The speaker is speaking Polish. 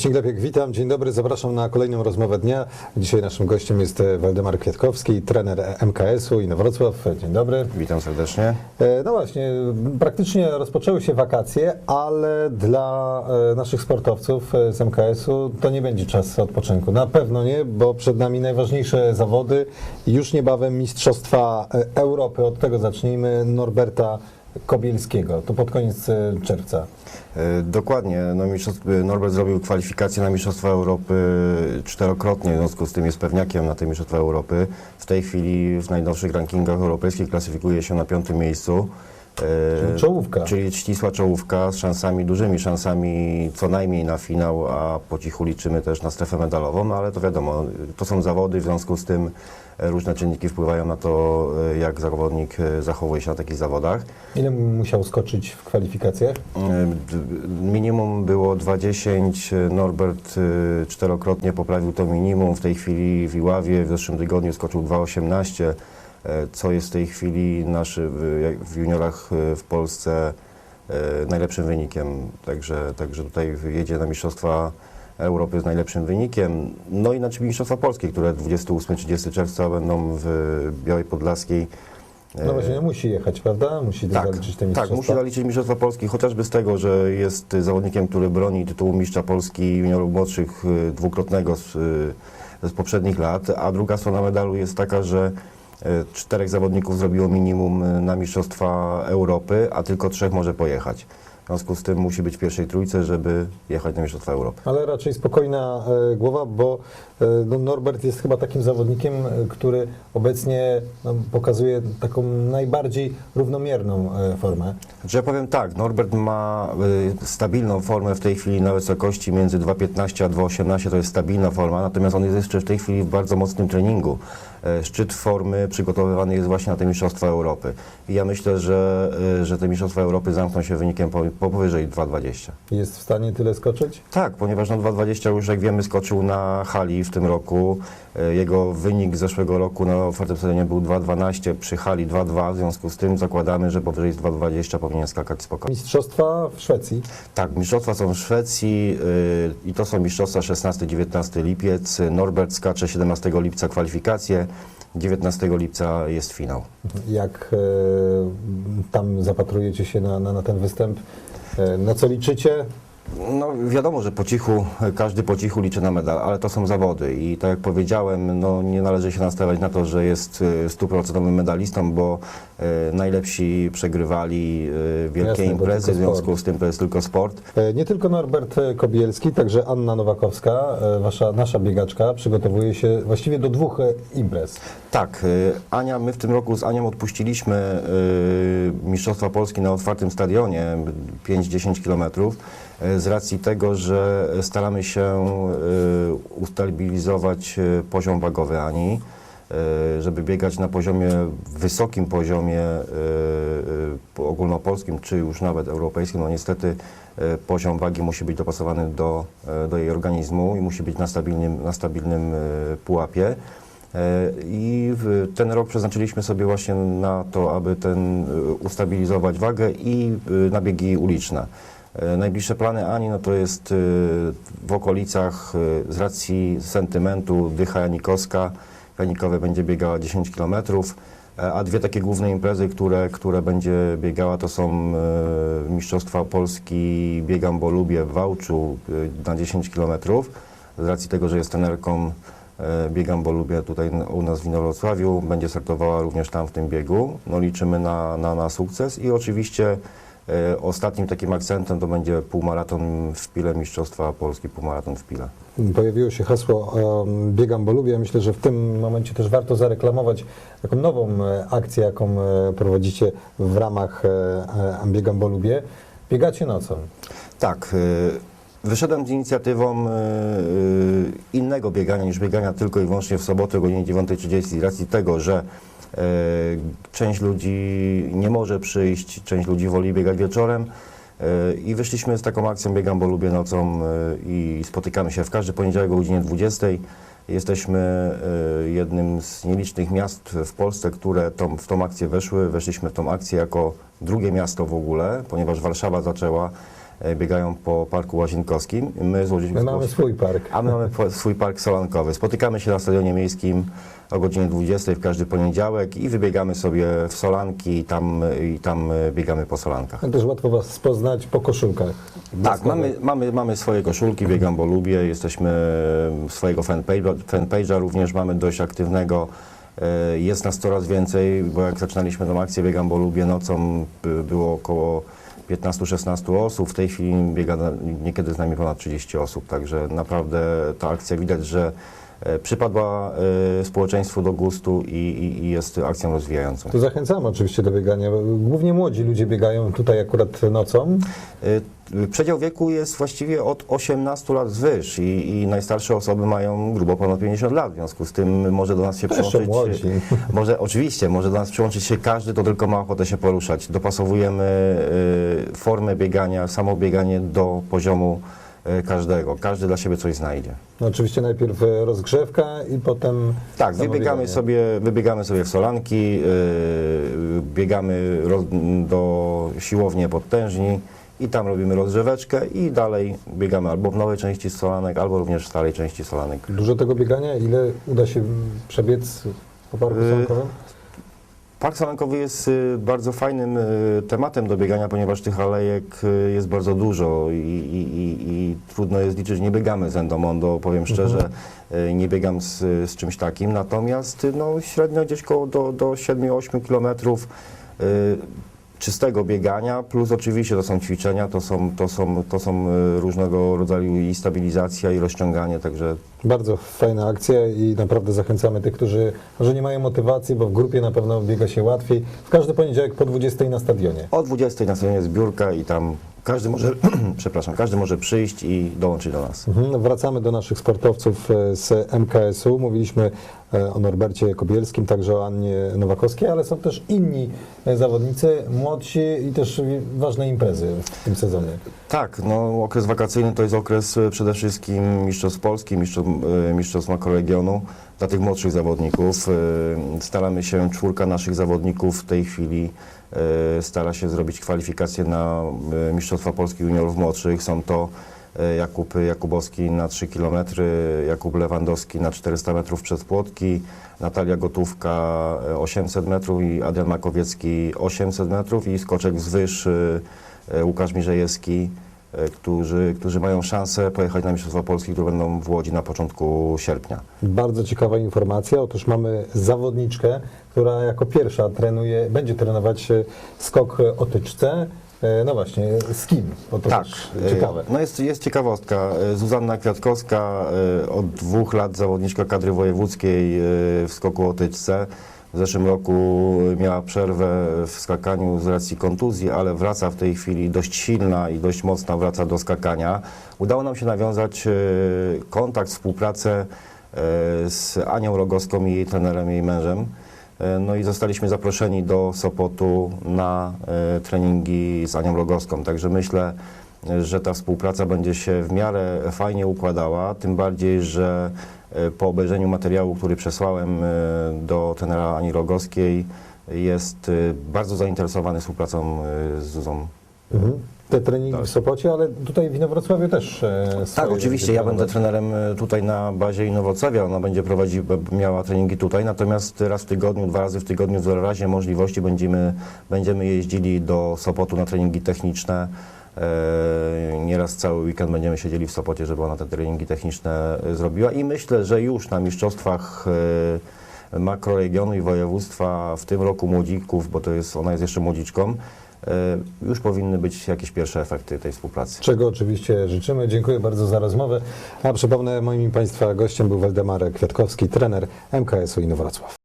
Marcin Glepiek, witam, dzień dobry, zapraszam na kolejną rozmowę dnia. Dzisiaj naszym gościem jest e, Waldemar Kwiatkowski, trener MKS-u Inowrocław. Dzień dobry. Witam serdecznie. E, No właśnie, praktycznie rozpoczęły się wakacje, ale dla e, naszych sportowców e, z MKS-u to nie będzie czas odpoczynku. Na pewno nie, bo przed nami najważniejsze zawody. Już niebawem Mistrzostwa e, Europy. Od tego zacznijmy. Norberta Kobielskiego. To pod koniec e, czerwca. E, Dokładnie. No, Norbert zrobił kwalifikacje na Mistrzostwa Europy czterokrotnie, w związku z tym jest pewniakiem na te Mistrzostwa Europy. W tej chwili w najnowszych rankingach europejskich klasyfikuje się na piątym miejscu. E, Czyli czołówka. Czyli ścisła czołówka z szansami, dużymi szansami co najmniej na finał, a po cichu liczymy też na strefę medalową, no ale to wiadomo, to są zawody, w związku z tym e, różne czynniki wpływają na to, e, jak zawodnik zachowuje się na takich zawodach. Ile musiał skoczyć w kwalifikacjach? Minimum było 2,10. Norbert czterokrotnie poprawił to minimum. W tej chwili w Iławie w zeszłym tygodniu skoczył 2,18, e, co jest w tej chwili naszy, w, juniorach e, w Polsce e, najlepszym wynikiem. Także, także tutaj jedzie na Mistrzostwa Europy z najlepszym wynikiem. No i na Mistrzostwa Polskie, które 28-30 czerwca będą w Białej Podlaskiej. No właśnie, nie musi jechać, prawda? Musi Tak, zaliczyć te tak, mistrzostwa. musi zaliczyć Mistrzostwa Polski, chociażby z tego, że jest zawodnikiem, który broni tytułu mistrza Polski juniorów młodszych dwukrotnego z, z poprzednich lat, a druga strona medalu jest taka, że czterech zawodników zrobiło minimum y, na Mistrzostwa Europy, a tylko trzech może pojechać. W związku z tym musi być w pierwszej trójce, żeby jechać na Mistrzostwa Europy. Ale raczej spokojna e, głowa, bo e, no, Norbert jest chyba takim zawodnikiem, e, który obecnie no, pokazuje taką najbardziej równomierną e, formę. Znaczy ja powiem tak, Norbert ma stabilną formę w tej chwili na wysokości między 2,15 a 2,18 to jest stabilna forma, natomiast on jest jeszcze w tej chwili w bardzo mocnym treningu. E, Szczyt formy przygotowywany jest właśnie na te Mistrzostwa Europy. I ja myślę, że, że te Mistrzostwa Europy zamkną się wynikiem po powyżej 2,20. Jest w stanie tyle skoczyć? Tak, ponieważ na 2,20 już jak wiemy skoczył na hali w tym roku. E, Jego wynik zeszłego roku na otwartym stadionie był 2,12, przy hali 2,2, w związku z tym zakładamy, że powyżej 2,20 powinien skakać spokojnie. Mistrzostwa w Szwecji. Tak, mistrzostwa są w Szwecji yy, i to są mistrzostwa 16-19 lipiec. Norbert skacze 17 lipca kwalifikacje, 19 lipca jest finał. Jak e, tam zapatrujecie się na, na, na ten występ? E, na co liczycie? No wiadomo, że po cichu, każdy po cichu liczy na medal, ale to są zawody i tak jak powiedziałem, no nie należy się nastawiać na to, że jest y, stuprocentowym medalistą, bo y, najlepsi przegrywali y, wielkie Jasne, imprezy, w związku z tym to jest tylko sport. E, Nie tylko Norbert Kobielski, także Anna Nowakowska, e, wasza, nasza biegaczka, przygotowuje się właściwie do dwóch e, imprez. Tak, Ania, my w tym roku z Anią odpuściliśmy Mistrzostwa Polski na otwartym stadionie 5-10 kilometrów z racji tego, że staramy się y, ustabilizować y, poziom wagowy Ani, żeby biegać na poziomie, wysokim poziomie ogólnopolskim, czy już nawet europejskim. No niestety poziom wagi musi być dopasowany do, do jej organizmu i musi być na stabilnym, na stabilnym pułapie. E, I ten rok przeznaczyliśmy sobie właśnie na to, aby ten, ustabilizować wagę i na biegi uliczne. E, Najbliższe plany Ani no to jest y, w okolicach y, z racji sentymentu Dycha Janikowska. Janikowe będzie biegała 10 km, a dwie takie główne imprezy, które, które będzie biegała to są Mistrzostwa Polski Biegam, bo lubię w Wałczu na 10 km. Z racji tego, że jest trenerką E, Biegam, bo lubię tutaj u nas w Inowrocławiu. Będzie startowała również tam w tym biegu. No, liczymy na, na, na sukces i oczywiście e, ostatnim takim akcentem to będzie półmaraton w Pile, Mistrzostwa Polski półmaraton w Pile. Pojawiło się hasło um, Biegam, bo lubię. Myślę, że w tym momencie też warto zareklamować taką nową e, akcję, jaką e, prowadzicie w ramach e, e, Biegam, bo lubię. Biegacie nocą. Tak, wyszedłem z inicjatywą innego biegania niż biegania tylko i wyłącznie w sobotę o godzinie 9.30 z racji tego, że część ludzi nie może przyjść, część ludzi woli biegać wieczorem. y, I wyszliśmy z taką akcją Biegam, bo lubię nocą y, i spotykamy się w każdy poniedziałek o godzinie 20. Jesteśmy jednym z nielicznych miast w Polsce, które tą, w tą akcję weszły. Weszliśmy w tą akcję jako drugie miasto w ogóle, ponieważ Warszawa zaczęła e, biegają po Parku Łazienkowskim. My złożyliśmy My mamy swój park. a my mamy swój park solankowy. Spotykamy się na stadionie miejskim o godzinie 20 w każdy poniedziałek i wybiegamy sobie w solanki i tam, i tam e, biegamy po solankach. Też łatwo Was poznać po koszulkach. Tak, mamy, mamy, mamy swoje koszulki, biegam, bo lubię. Jesteśmy e, swojego fanpage'a, fanpage'a również mamy dość aktywnego. E, Jest nas coraz więcej, bo jak zaczynaliśmy tą akcję Biegam, bo lubię nocą, by- było około 15-16 osób. W tej chwili biega niekiedy z nami ponad 30 osób, także naprawdę ta akcja widać, że przypadła e, społeczeństwu do gustu i, i, i jest akcją rozwijającą. Tu zachęcamy oczywiście do biegania. Głównie młodzi ludzie biegają tutaj akurat nocą. Y, Przedział wieku jest właściwie od 18 lat wzwyż i, i najstarsze osoby mają grubo ponad 50 lat, w związku z tym może do nas się Jeszcze przyłączyć. młodzi. Może oczywiście, może do nas przyłączyć się każdy, to tylko ma ochotę się poruszać. Dopasowujemy y, formę biegania, samo bieganie do poziomu każdego. Każdy dla siebie coś znajdzie. No, oczywiście najpierw e, rozgrzewka i potem. Tak, wybiegamy sobie, wybiegamy sobie w solanki, yy, biegamy roz, do siłowni podtężni i tam robimy rozgrzeweczkę i dalej biegamy albo w nowej części solanek, albo również w starej części solanek. Dużo tego biegania, ile uda się przebiec po parku solankowym? Park solankowy jest y, bardzo fajnym y, tematem do biegania, ponieważ tych alejek y, jest bardzo dużo i, i, i, i trudno jest liczyć, nie biegamy z Endomondo, powiem szczerze, y, nie biegam z, z czymś takim, natomiast no, średnio gdzieś koło do, do 7-8 kilometrów czystego biegania, plus oczywiście to są ćwiczenia, to są, to są, to są y, różnego rodzaju i stabilizacja, i rozciąganie, także Bardzo fajna akcja i naprawdę zachęcamy tych, którzy może nie mają motywacji, bo w grupie na pewno biega się łatwiej. W każdy poniedziałek po 20 na stadionie. O 20 na stronie zbiórka i tam każdy może, przepraszam, każdy może przyjść i dołączyć do nas. Mhm. Wracamy do naszych sportowców e, z MKS-u. Mówiliśmy e, o Norbercie Kobielskim, także o Annie Nowakowskiej, ale są też inni e, zawodnicy, młodsi i też ważne imprezy w tym sezonie. Tak, no okres wakacyjny to jest okres przede wszystkim mistrzostw Polski, mistrzostw, mistrzostw makroregionu dla tych młodszych zawodników. Staramy się, czwórka naszych zawodników w tej chwili stara się zrobić kwalifikacje na e, Mistrzostwa Polski juniorów młodszych. Są to e, Jakub Jakubowski na 3 km, Jakub Lewandowski na 400 metrów przez płotki, Natalia Gotówka e, 800 metrów i Adrian Makowiecki 800 metrów i skoczek wzwyż e, e, Łukasz Mirzejewski, e, którzy, którzy mają szansę pojechać na Mistrzostwa Polski, które będą w Łodzi na początku sierpnia. Bardzo ciekawa informacja. Otóż mamy zawodniczkę, która jako pierwsza trenuje, będzie trenować e, skok o tyczce. E, No właśnie, z kim? Bo to Tak, e, ciekawe. No jest, jest ciekawostka. E, Zuzanna Kwiatkowska, e, od dwóch lat zawodniczka kadry wojewódzkiej e, w skoku o tyczce. W zeszłym roku miała przerwę w skakaniu z racji kontuzji, ale wraca w tej chwili dość silna i dość mocna, wraca do skakania. Udało nam się nawiązać e, kontakt, współpracę e, z Anią Rogowską i jej trenerem, jej mężem. E, No i zostaliśmy zaproszeni do Sopotu na treningi z Anią Rogowską. Także myślę, że ta współpraca będzie się w miarę fajnie układała, tym bardziej, że e, po obejrzeniu materiału, który przesłałem e, do trenera Ani Rogowskiej, jest e, bardzo zainteresowany współpracą z Zuzą. Mhm. Te treningi tak. w Sopocie, ale tutaj w Inowrocławiu też Tak, oczywiście. Ja będę trenerem tutaj na bazie Inowrocławia. Ona będzie prowadzić, b- miała treningi tutaj, natomiast raz w tygodniu, dwa razy w tygodniu, w razie możliwości będziemy, będziemy jeździli do Sopotu na treningi techniczne. E, Nieraz cały weekend będziemy siedzieli w Sopocie, żeby ona te treningi techniczne e, zrobiła i myślę, że już na mistrzostwach e, makroregionu i województwa w tym roku młodzików, bo to jest, ona jest jeszcze młodziczką, już powinny być jakieś pierwsze efekty tej współpracy. Czego oczywiście życzymy. Dziękuję bardzo za rozmowę. A przypomnę, moim Państwa gościem był Waldemar Kwiatkowski, trener MKS-u Inowrocław.